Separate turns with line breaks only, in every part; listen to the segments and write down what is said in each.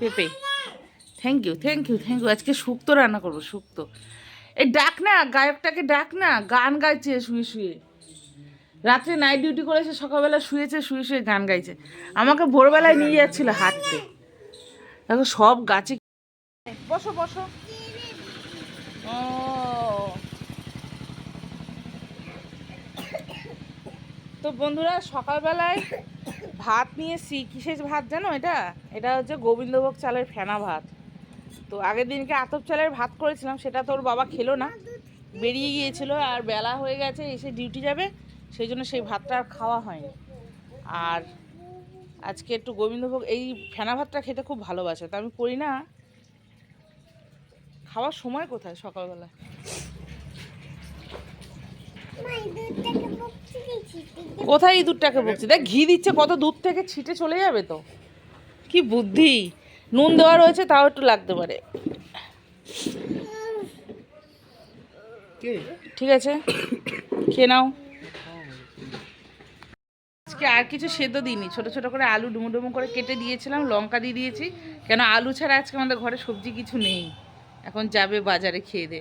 পেঁপে। Thank you thank you thank you আজকে শুক্তো রান্না করব, শুক্তো। এই ডাক না, গায়কটাকে ডাক না, গান গাইছে শুয়ে শুয়ে। রাত্রে নাইট ডিউটি করেছে সকালবেলা শুয়েছে, শুয়ে শুয়ে গান গাইছে। আমাকে ভোরবেলায় নিয়ে যাচ্ছিল হাঁটতে। দেখো সব গাছে বসো বসো। ও। তো বন্ধুরা, সকালবেলায় ভাত নিয়েছি কিসের ভাত জানো এটা? এটা হচ্ছে গোবিন্দভোগ চালের ফেনা ভাত। তো আগের দিনকে আতপ চালের ভাত করেছিলাম, সেটা তোর বাবা খেলো না। বেরিয়ে গিয়েছিল আর বেলা হয়ে গেছে, এসে ডিউটি যাবে, সেই জন্য সেই ভাতটা আর খাওয়া হয়নি। আর আজকে একটু গোবিন্দভোগ, এই ফেনা ভাতটা খেতে খুব ভালোবাসে। তা আমি করি না। খাওয়ার সময় কোথায় সকালবেলা? কোথায় ইঁদুরটাকে বকছি দেখ ঘি দিচ্ছে কত দূর থেকে ছিটে চলে যাবে তো। কি বুদ্ধি। নুন দেওয়া রয়েছে তাও একটু লাগতে পারে। ঠিক আছে খেয়ে নাও। আজকে আর কিছু সেদ্ধ দিইনি ছোট ছোট করে আলু ডুমো ডুমো করে কেটে দিয়েছিলাম লঙ্কা দিয়ে দিয়েছি। কেন আলু ছাড়া আজকে আমাদের ঘরে সবজি কিছু নেই। এখন যাবে বাজারে খেয়ে দে।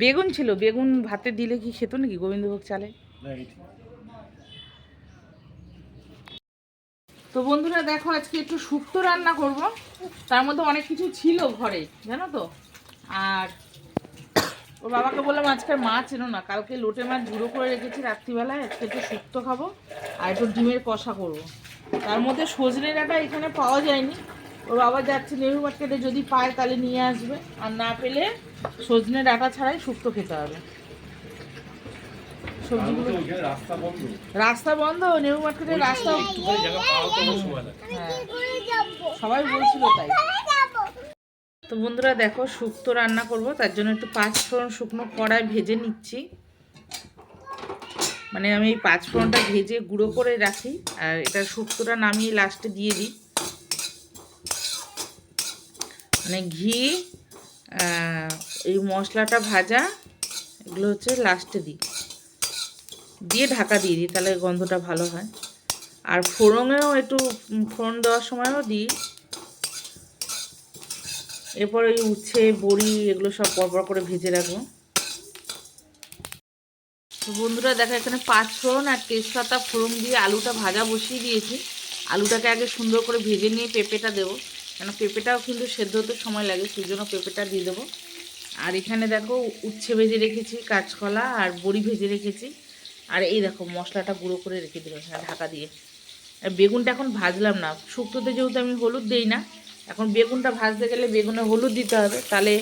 বেগুন ছিল বেগুন ভাতে দিলে কি খেত নাকি গোবিন্দভোগ চালে? তো বন্ধুরা দেখো আজকে একটু শুক্তো রান্না করব। তার মধ্যে অনেক কিছু ছিল ঘরে জানো তো? আর ওর বাবাকে বললাম আজকে মাছ এনো না কালকে লোটে মাছ গুঁড়ো করে রেখেছি রাত্রিবেলায় আজকে একটু শুক্তো খাব আর একটু ডিমের কষা করব। তার মধ্যে সজনে ডাঁটা এখানে পাওয়া যায়নি ওর বাবা যাচ্ছে নেহরু মার্কেটে যদি পায় তাহলে নিয়ে আসবে। আর না পেলে সজনে ডাটা ছাড়াই শুক্তো খেতে হবে। সবজিগুলো
রাস্তা বন্ধ।
নেহরু মার্কেটের রাস্তা সবাই বলছিল তাই। তো বন্ধুরা দেখো শুক্তো রান্না করব তার জন্য একটু পাঁচ ফোড়ন শুকনো কড়াই ভেজে নিচ্ছি। মানে আমি এই পাঁচ ফোড়নটা ভেজে গুঁড়ো করে রাখি আর এটা শুক্তোটা নামিয়ে লাস্টে দিয়ে দিই। মানে ঘি এই মশলাটা ভাজা, এগুলো হচ্ছে লাস্টে দিই। দিয়ে ঢাকা দিয়ে দিই, তাহলে গন্ধটা ভালো হয়। আর ফোড়নেও একটু ফোড়ন দেওয়ার সময়ও দিই। এরপর ওই উচ্ছে, বড়ি, এগুলো সব পরপর করে ভেজে রাখব। তো বন্ধুরা, দেখো এখানে পাঁচ ফোড়ন আর তেজপাতা, ফোড়ন দিয়ে আলুটা ভাজা বসিয়ে দিয়েছি। আলুটাকে আগে সুন্দর করে ভেজে নিয়ে পেঁপেটা দেবো। কেন পেঁপেটাও কিন্তু সেদ্ধ হতে সময় লাগে সেই জন্য পেঁপেটা দিয়ে দেবো। আর এখানে দেখো উচ্ছে ভেজে রেখেছি, কাঁচকলা আর বড়ি ভেজে রেখেছি। আর এই দেখো মশলাটা গুঁড়ো করে রেখে দিলাম ঢাকা দিয়ে। আর বেগুনটা এখন ভাজলাম না, শুক্তোতে যেহেতু আমি হলুদ দিই না, এখন বেগুনটা ভাজতে গেলে বেগুনে হলুদ দিতে হবে। তাহলে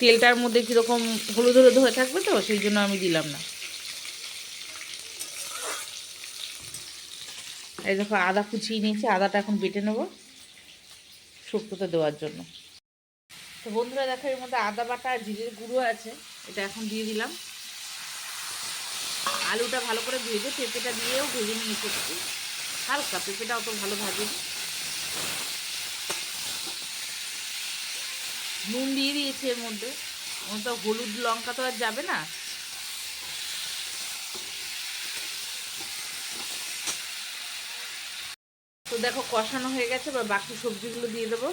তেলটার মধ্যে কীরকম হলুদ হলুদ হয়ে থাকবে তো, সেই জন্য আমি দিলাম না। এই দেখো আদা কুচিয়ে নিয়েছি, আদাটা এখন বেটে নেব। শুক্তোতে দেওয়ার জন্য। তো বন্ধুরা দেখো, এর মধ্যে আদা বাটা আর জিরের গুঁড়ো আছে। এটা এখন দিয়ে দিলাম। আলুটা ভালো করে ভেজে পেঁপেটা দিয়েও ভেজে নিয়েছি হালকা পেঁপেটা অত ভালো ভাজিনি নুন দিয়ে দিয়েছি এর মধ্যে। তো হলুদ, লঙ্কা তো আর যাবে না। তো দেখো কষানো হয়ে গেছে বা বাকি সবজিগুলো দিয়ে দেবো।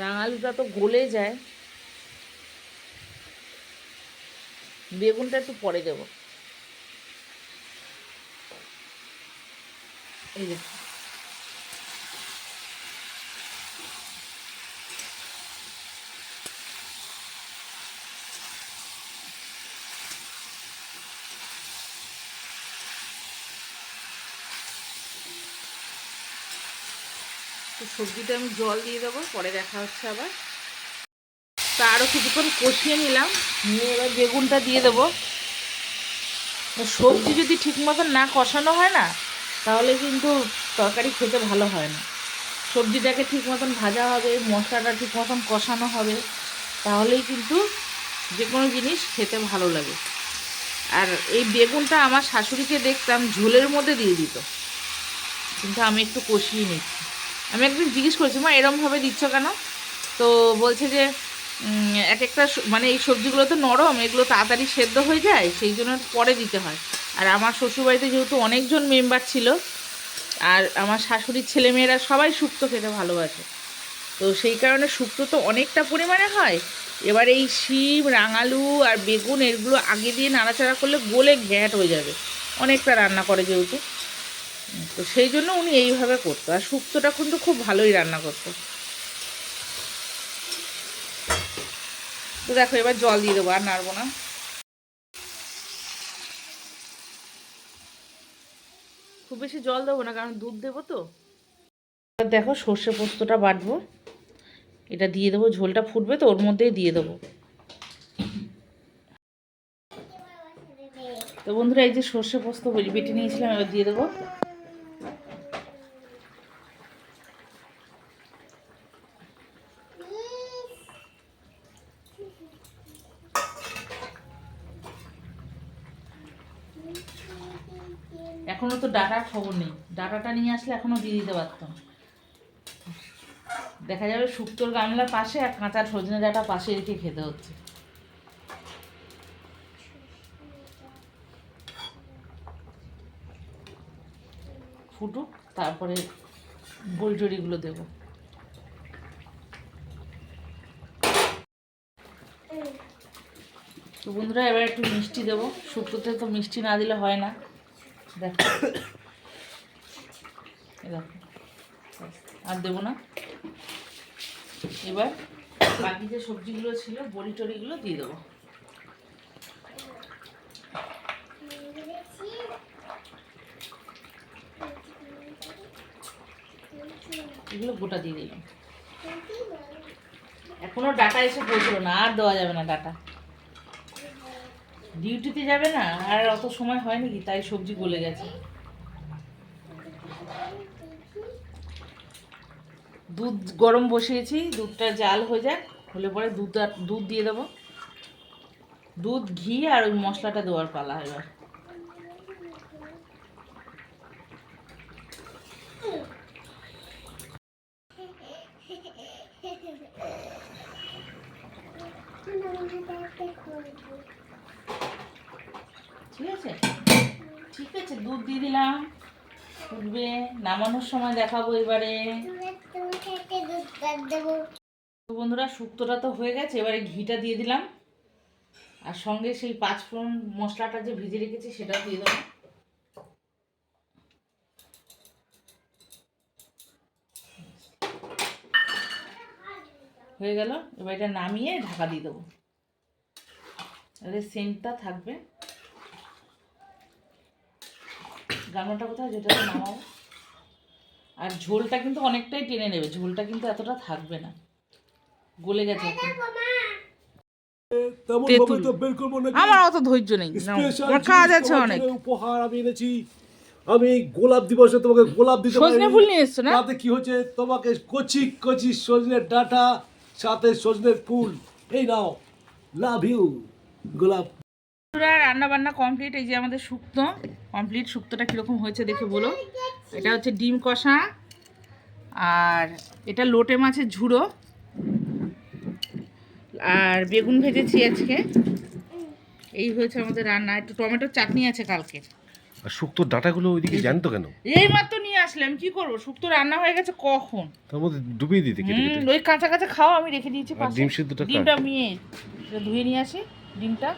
রাঙালুটা তো গলে যায়। বেগুনটা একটু পরে দেব। এই যে তো সবজিটা আমি জল দিয়ে দেবো, পরে দেখা হচ্ছে আবার। তা আরও কিছুক্ষণ কষিয়ে নিলাম, নিয়ে এবার বেগুনটা দিয়ে দেবো। সবজি যদি ঠিক মতন না কষানো হয় না, তাহলে কিন্তু তরকারি খেতে ভালো হয় না। সবজিটাকে ঠিক মতন ভাজা হবে, মশলাটা ঠিক মতন কষানো হবে, তাহলেই কিন্তু যে কোনো জিনিস খেতে ভালো লাগে। আর এই বেগুনটা আমার শাশুড়িকে দেখতাম ঝোলের মধ্যে দিয়ে দিত, কিন্তু আমি একটু কষিয়ে নিচ্ছি। আমি একদিন জিজ্ঞেস করেছি, মা, এরমভাবে দিচ্ছ কেন? তো বলছে যে এক একটা মানে এই সবজিগুলো তো নরম, এগুলো তাড়াতাড়ি সেদ্ধ হয়ে যায়, সেই জন্য পরে দিতে হয়। আর আমার শ্বশুরবাড়িতে যেহেতু অনেকজন মেম্বার ছিল, আর আমার শাশুড়ির ছেলেমেয়েরা সবাই শুক্তো খেতে ভালোবাসে। তো সেই কারণে শুক্তো তো অনেকটা পরিমাণে হয়। এবার এই শিম, রাঙালু আর বেগুন, এগুলো আগে দিয়ে নাড়াচাড়া করলে গলে ঘ্যাট হয়ে যাবে। অনেকটা রান্না করে যেহেতু। তো সেই জন্য উনি এইভাবে করতো। আর শুক্তোটা কিন্তু খুব ভালোই রান্না করতো। তো দেখো, এবার জল দিয়ে দেবো, আর নাড়বো না। খুব বেশি জল দেবো না, কারণ দুধ দেবো তো। এবার দেখো, সর্ষে পোস্তটা বাটবো। এটা দিয়ে দেবো, ঝোলটা ফুটবে তো, ওর মধ্যেই দিয়ে দেবো। তো বন্ধুরা, এই যে সর্ষে পোস্ত বেটে নিয়েছিলাম, এবার দিয়ে দেবো। এখনও তো ডাটার খবর নেই। ডাটাটা নিয়ে আসলে এখনও দিয়ে দিতে পারতাম। দেখা যাবে শুক্তোর গামলার পাশে আর কাঁচা সজনে ডাটা পাশে রেখে খেতে হচ্ছে। ফুটুক, তারপরে বলজড়িগুলো দেবো। তো বন্ধুরা, এবার একটু মিষ্টি দেবো। শুক্তোতে তো মিষ্টি না দিলে হয় না। দেখো। আর দেবো না। এবার বাকি যে সবজিগুলো ছিল, বড়ি টড়িগুলো দিয়ে দেবো। এগুলো গোটা দিয়ে দিলাম। এখনও ডাটা এসে পৌঁছলো না, আর দেওয়া যাবে না ডাটা। ডিউটিতে যাবে না, আর অত সময় হয় নাকি তাই সবজি গলে গেছে। দুধ গরম বসিয়েছি, দুধটা জাল হয়ে যাক, হলে পরে দুধ দুধ দিয়ে দেবো। দুধ, ঘি আর ওই মশলাটা দেওয়ার পালা এবার। ঠিক আছে? ঠিক আছে, দুধ দিয়ে দিলাম। ফুটবে, নামানোর সময় দেখাবো এবারে। বন্ধুরা, শুক্তোটা তো হয়ে গেছে, এবারে ঘিটা দিয়ে দিলাম। আর সঙ্গে সেই পাঁচ ফোড়ন মশলাটা যে ভিজে রেখেছি সেটা দিয়ে দেবো। হয়ে গেল, এবার এটা নামিয়ে ঢাকা দিয়ে দেবো। সেন্টটা থাকবে। গামলাটা কোথায়? যেটা নামাবো আর ঝোলটা কিন্তু অনেকটাই টেনে নেবে। ঝোলটা কিন্তু এতটা থাকবে না। গলে গেছে আমার অত ধৈর্য নেই। নাও,
Special
আমার কাজ আছে অনেক।
উপহার আমি এনেছি। আমি গোলাপ দিবসে তোমাকে গোলাপ দিতে
সজনে ফুল নিয়ে এসছো না?
তাতে কি হচ্ছে? তোমাকে কচি কচি সজনের ডাটা সাথে সজনের ফুল। এই নাও। লাভ ইউ গোলাপ
পুরা রান্না বান্না কমপ্লিট এই যে আমাদের শুক্তো। কমপ্লিট শুক্তোটা কীরকম হয়েছে দেখে বলো। এটা হচ্ছে ডিম কষা আর এটা লোটে মাছের ঝুড়ো। আর বেগুন ভেজেছি আজকে। এই হয়েছে আমাদের রান্না। একটু টমেটোর চাটনি আছে কালকে।
আর শুক্তোর ডাটাগুলো ওইদিকে জানতো কেন?
এই মাত্র নিয়ে আসলাম। কি করব? শুক্তো রান্না হয়ে গেছে কখন?
তার মধ্যে ডুবিয়ে দিতে
ওই কাঁচা কাঁচা খাও আমি রেখে দিয়েছি।
ডিম সিদ্ধটা
ডিমটা নিয়ে ধুয়ে নিয়ে আসি ডিমটা।